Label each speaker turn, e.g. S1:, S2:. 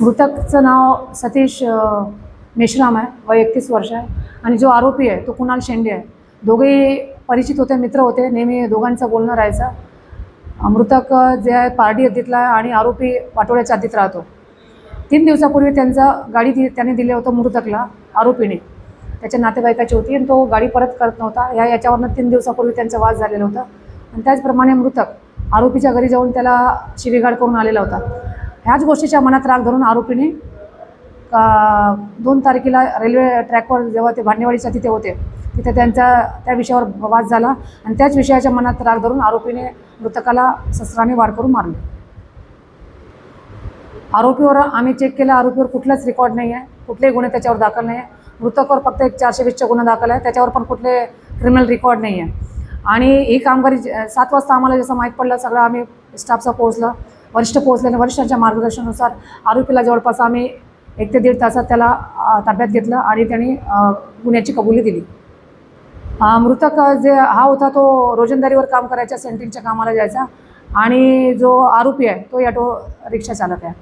S1: मृतकचं नाव सतीश मेश्राम आहे वय एकतीस वर्ष आहे. आणि जो आरोपी आहे तो कुणाल शेंडे आहे. दोघेही परिचित होते मित्र होते. नेहमी दोघांचं बोलणं राहायचं. मृतक जे आहे पारडी हद्दीतला आहे आणि आरोपी वाटोळ्याच्या हद्दीत राहतो. तीन दिवसापूर्वी त्यांचा गाडी दि त्याने दिले होतं मृतकला आरोपीने. त्याच्या नातेवाईकाची होती आणि तो गाडी परत करत नव्हता. या याच्यावरनं तीन दिवसापूर्वी त्यांचा वाद झालेला होता. आणि त्याचप्रमाणे मृतक आरोपीच्या घरी जाऊन त्याला शिवीगाड करून आलेला होता. ह्याच गोष्टीच्या मनात राग धरून आरोपीने का दोन तारखेला रेल्वे ट्रॅकवर जेव्हा ते भांडेवाडीच्या तिथे होते तिथे त्यांचा त्या विषयावर वाद झाला आणि त्याच विषयाच्या मनात राग धरून आरोपीने मृतकाला शस्त्राने वार करून मारले. आरोपीवर आम्ही चेक केला आरोपीवर कुठलाच रेकॉर्ड नाही आहे कुठलेही गुन्हे त्याच्यावर दाखल नाही आहे. मृतकावर फक्त एक चारशे वीसचा गुन्हा दाखल आहे त्याच्यावर पण कुठले क्रिमिनल रेकॉर्ड नाही आहे. आणि ही कामगारी सात वाजता आम्हाला जसं माहीत पडलं सगळं आम्ही स्टाफचं पोहोचलं. वरिष्ठ पोहोचले वरिष्ठांच्या मार्गदर्शनानुसार आरोपीला जवळपास आम्ही एक ते दीड तासात त्याला ताब्यात घेतलं आणि त्यांनी गुन्ह्याची कबुली दिली. मृतक जे हा होता तो रोजंदारीवर काम करायचा सेंटिंगच्या कामाला जायचा आणि जो आरोपी आहे तो ऑटो रिक्षा चालक आहे.